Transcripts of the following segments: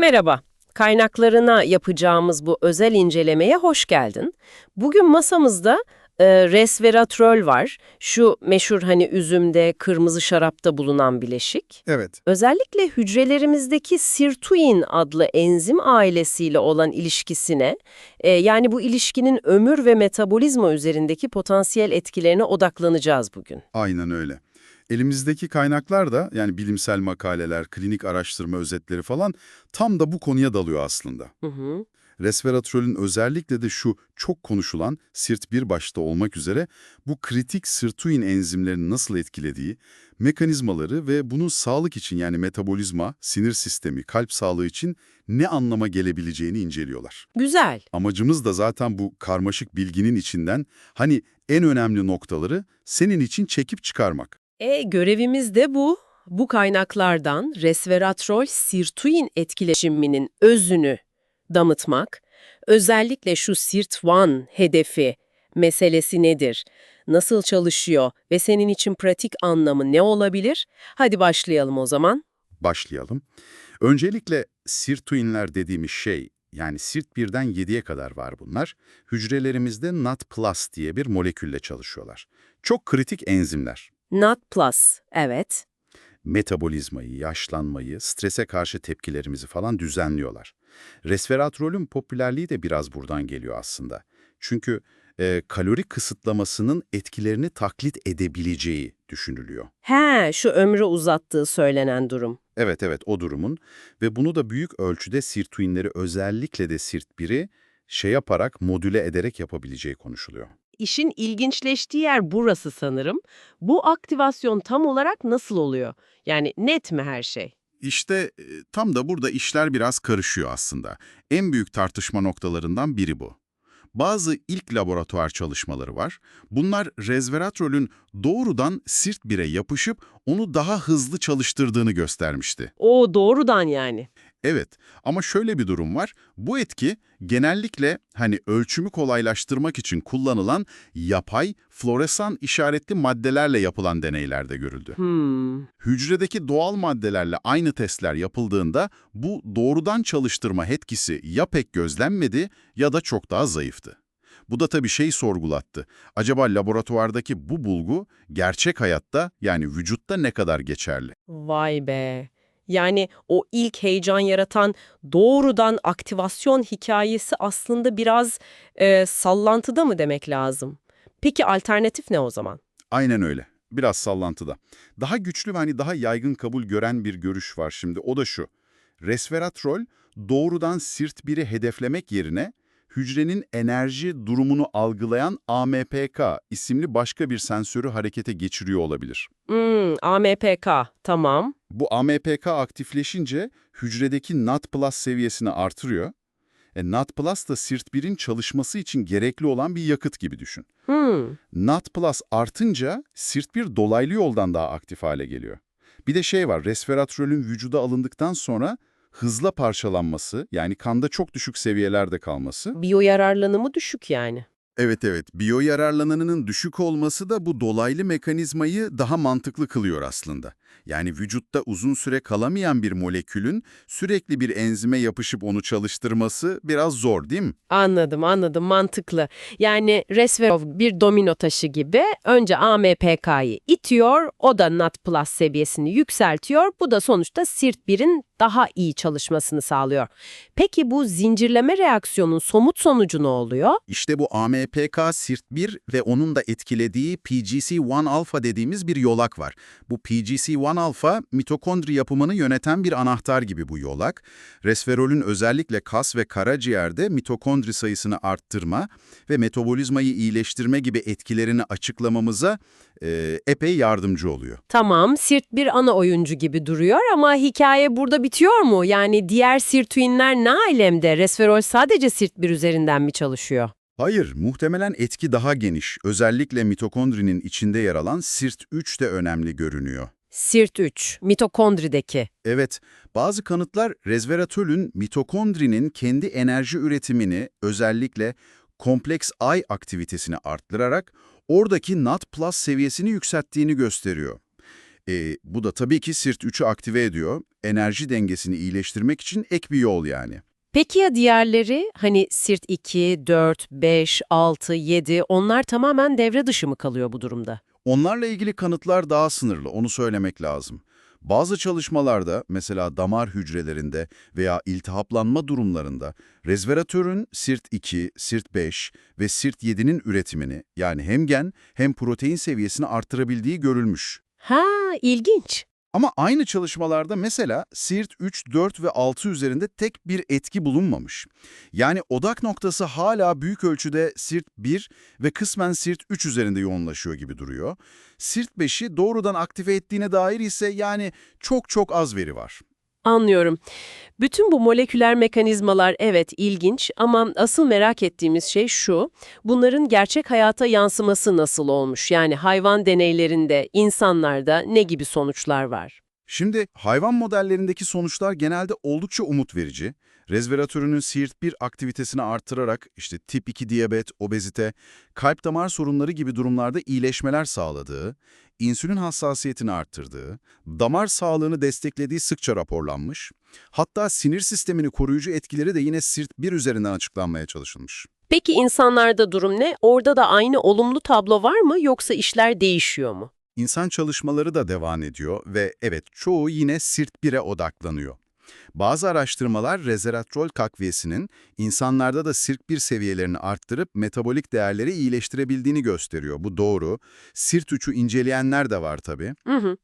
Merhaba, kaynaklarına yapacağımız bu özel incelemeye hoş geldin. Bugün masamızda e, resveratrol var. Şu meşhur hani üzümde, kırmızı şarapta bulunan bileşik. Evet. Özellikle hücrelerimizdeki sirtuin adlı enzim ailesiyle olan ilişkisine, e, yani bu ilişkinin ömür ve metabolizma üzerindeki potansiyel etkilerine odaklanacağız bugün. Aynen öyle. Elimizdeki kaynaklar da yani bilimsel makaleler, klinik araştırma özetleri falan tam da bu konuya dalıyor aslında. Hı hı. Resveratrolün özellikle de şu çok konuşulan SIRT1 başta olmak üzere bu kritik sirtuin enzimlerini nasıl etkilediği, mekanizmaları ve bunun sağlık için yani metabolizma, sinir sistemi, kalp sağlığı için ne anlama gelebileceğini inceliyorlar. Güzel. Amacımız da zaten bu karmaşık bilginin içinden hani en önemli noktaları senin için çekip çıkarmak. E görevimiz de bu. Bu kaynaklardan resveratrol sirtuin etkileşiminin özünü damıtmak, özellikle şu SIRT1 hedefi meselesi nedir, nasıl çalışıyor ve senin için pratik anlamı ne olabilir? Hadi başlayalım o zaman. Başlayalım. Öncelikle sirtuinler dediğimiz şey, yani SIRT1'den 7'ye kadar var bunlar, hücrelerimizde NAT+ diye bir molekülle çalışıyorlar. Çok kritik enzimler. NAT+, evet. Metabolizmayı, yaşlanmayı, strese karşı tepkilerimizi falan düzenliyorlar. Resveratrolün popülerliği de biraz buradan geliyor aslında. Çünkü e, kalori kısıtlamasının etkilerini taklit edebileceği düşünülüyor. He, şu ömrü uzattığı söylenen durum. Evet evet o durumun ve bunu da büyük ölçüde sirtuinleri özellikle de SIRT1'i şey yaparak, modüle ederek yapabileceği konuşuluyor. İşin ilginçleştiği yer burası sanırım. Bu aktivasyon tam olarak nasıl oluyor? Yani net mi her şey? İşte e, tam da burada işler biraz karışıyor aslında. En büyük tartışma noktalarından biri bu. Bazı ilk laboratuvar çalışmaları var. Bunlar resveratrolün doğrudan SIRT1'e yapışıp onu daha hızlı çalıştırdığını göstermişti. O doğrudan yani. Evet ama şöyle bir durum var. Bu etki genellikle hani ölçümü kolaylaştırmak için kullanılan yapay floresan işaretli maddelerle yapılan deneylerde görüldü. Hmm. Hücredeki doğal maddelerle aynı testler yapıldığında bu doğrudan çalıştırma etkisi ya pek gözlenmedi ya da çok daha zayıftı. Bu da tabii şey sorgulattı. Acaba laboratuvardaki bu bulgu gerçek hayatta yani vücutta ne kadar geçerli? Vay be. Yani o ilk heyecan yaratan doğrudan aktivasyon hikayesi aslında biraz e, sallantıda mı demek lazım? Peki alternatif ne o zaman? Aynen öyle. Biraz sallantıda. Daha güçlü ve hani daha yaygın kabul gören bir görüş var şimdi. O da şu. Resveratrol doğrudan SIRT1'i hedeflemek yerine hücrenin enerji durumunu algılayan AMPK isimli başka bir sensörü harekete geçiriyor olabilir. Hmm, AMPK, tamam. Bu AMPK aktifleşince hücredeki NAT+ seviyesini artırıyor. E, NAT+ da SIRT1'in çalışması için gerekli olan bir yakıt gibi düşün. Hmm. NAT+ artınca SIRT1 dolaylı yoldan daha aktif hale geliyor. Bir de şey var, resveratrolün vücuda alındıktan sonra hızla parçalanması, yani kanda çok düşük seviyelerde kalması. Biyoyararlanımı düşük yani. Evet evet, biyoyararlananının düşük olması da bu dolaylı mekanizmayı daha mantıklı kılıyor aslında. Yani vücutta uzun süre kalamayan bir molekülün sürekli bir enzime yapışıp onu çalıştırması biraz zor değil mi? Anladım, anladım. Mantıklı. Yani resverov bir domino taşı gibi önce AMPK'yı itiyor, o da NAT plus seviyesini yükseltiyor. Bu da sonuçta SIRT1'in daha iyi çalışmasını sağlıyor. Peki bu zincirleme reaksiyonun somut sonucu ne oluyor? İşte bu AMPK SIRT1 ve onun da etkilediği PGC-1 alfa dediğimiz bir yolak var. Bu PGC-1 alfa mitokondri yapımını yöneten bir anahtar gibi bu yolak. Resverolün özellikle kas ve karaciğerde mitokondri sayısını arttırma ve metabolizmayı iyileştirme gibi etkilerini açıklamamıza e, epey yardımcı oluyor. Tamam, sirt bir ana oyuncu gibi duruyor ama hikaye burada bitiyor mu? Yani diğer sirtuinler ne alemde? Resverol sadece sirt bir üzerinden mi çalışıyor? Hayır, muhtemelen etki daha geniş. Özellikle mitokondrinin içinde yer alan SIRT3 de önemli görünüyor. SIRT3, mitokondrideki. Evet, bazı kanıtlar resveratrolün mitokondrinin kendi enerji üretimini özellikle kompleks I aktivitesini arttırarak oradaki NAT+ seviyesini yükselttiğini gösteriyor. E, bu da tabii ki SIRT-3'ü aktive ediyor. Enerji dengesini iyileştirmek için ek bir yol yani. Peki ya diğerleri? Hani SIRT 2, 4, 5, 6, 7 onlar tamamen devre dışı mı kalıyor bu durumda? Onlarla ilgili kanıtlar daha sınırlı, onu söylemek lazım. Bazı çalışmalarda, mesela damar hücrelerinde veya iltihaplanma durumlarında, rezveratörün SIRT-2, SIRT-5 ve SIRT-7'nin üretimini, yani hem gen hem protein seviyesini arttırabildiği görülmüş. Ha, ilginç. Ama aynı çalışmalarda mesela SIRT 3, 4 ve 6 üzerinde tek bir etki bulunmamış. Yani odak noktası hala büyük ölçüde SIRT 1 ve kısmen SIRT 3 üzerinde yoğunlaşıyor gibi duruyor. SIRT 5'i doğrudan aktive ettiğine dair ise yani çok çok az veri var. Anlıyorum. Bütün bu moleküler mekanizmalar evet ilginç ama asıl merak ettiğimiz şey şu. Bunların gerçek hayata yansıması nasıl olmuş? Yani hayvan deneylerinde, insanlarda ne gibi sonuçlar var? Şimdi hayvan modellerindeki sonuçlar genelde oldukça umut verici. Rezveratörünün SIRT1 aktivitesini arttırarak işte tip 2 diyabet, obezite, kalp damar sorunları gibi durumlarda iyileşmeler sağladığı, insülin hassasiyetini arttırdığı, damar sağlığını desteklediği sıkça raporlanmış. Hatta sinir sistemini koruyucu etkileri de yine SIRT1 üzerinden açıklanmaya çalışılmış. Peki insanlarda durum ne? Orada da aynı olumlu tablo var mı yoksa işler değişiyor mu? İnsan çalışmaları da devam ediyor ve evet çoğu yine SIRT1'e odaklanıyor. Bazı araştırmalar rezveratrol takviyesinin insanlarda da SIRT1 seviyelerini arttırıp metabolik değerleri iyileştirebildiğini gösteriyor. Bu doğru. SIRT3'ü inceleyenler de var tabii. Hı hı.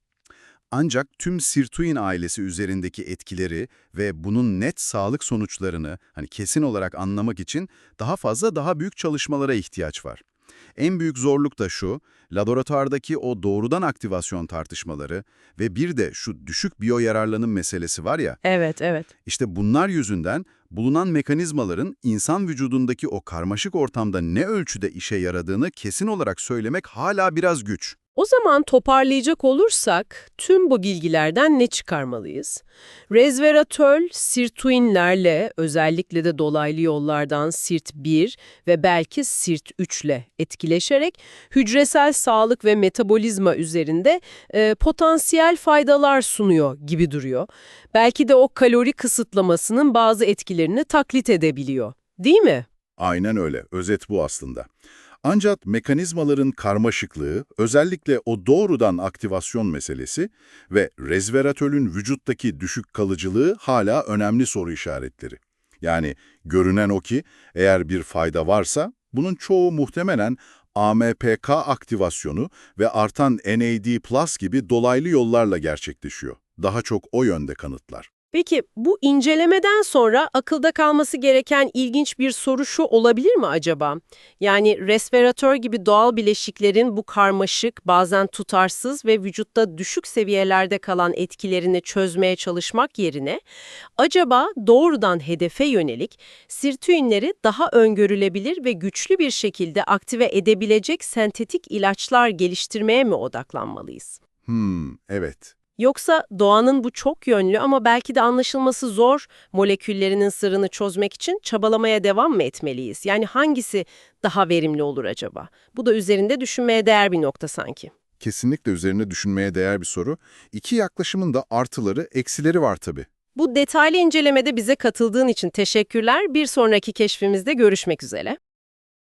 Ancak tüm sirtuin ailesi üzerindeki etkileri ve bunun net sağlık sonuçlarını hani kesin olarak anlamak için daha fazla daha büyük çalışmalara ihtiyaç var. En büyük zorluk da şu, laboratuvardaki o doğrudan aktivasyon tartışmaları ve bir de şu düşük biyoyararlanım meselesi var ya, Evet, evet. işte bunlar yüzünden bulunan mekanizmaların insan vücudundaki o karmaşık ortamda ne ölçüde işe yaradığını kesin olarak söylemek hala biraz güç. O zaman toparlayacak olursak tüm bu bilgilerden ne çıkarmalıyız? Resveratrol, sirtuinlerle özellikle de dolaylı yollardan SIRT1 ve belki SIRT3 ile etkileşerek hücresel sağlık ve metabolizma üzerinde e, potansiyel faydalar sunuyor gibi duruyor. Belki de o kalori kısıtlamasının bazı etkilerini taklit edebiliyor. Değil mi? Aynen öyle. Özet bu aslında. Ancak mekanizmaların karmaşıklığı, özellikle o doğrudan aktivasyon meselesi ve rezveratölün vücuttaki düşük kalıcılığı hala önemli soru işaretleri. Yani görünen o ki eğer bir fayda varsa bunun çoğu muhtemelen AMPK aktivasyonu ve artan NAD gibi dolaylı yollarla gerçekleşiyor. Daha çok o yönde kanıtlar. Peki bu incelemeden sonra akılda kalması gereken ilginç bir soru şu olabilir mi acaba? Yani resveratör gibi doğal bileşiklerin bu karmaşık, bazen tutarsız ve vücutta düşük seviyelerde kalan etkilerini çözmeye çalışmak yerine acaba doğrudan hedefe yönelik sirtuinleri daha öngörülebilir ve güçlü bir şekilde aktive edebilecek sentetik ilaçlar geliştirmeye mi odaklanmalıyız? Hmm, evet. Yoksa doğanın bu çok yönlü ama belki de anlaşılması zor moleküllerinin sırrını çözmek için çabalamaya devam mı etmeliyiz? Yani hangisi daha verimli olur acaba? Bu da üzerinde düşünmeye değer bir nokta sanki. Kesinlikle üzerine düşünmeye değer bir soru. İki yaklaşımın da artıları, eksileri var tabii. Bu detaylı incelemede bize katıldığın için teşekkürler. Bir sonraki keşfimizde görüşmek üzere.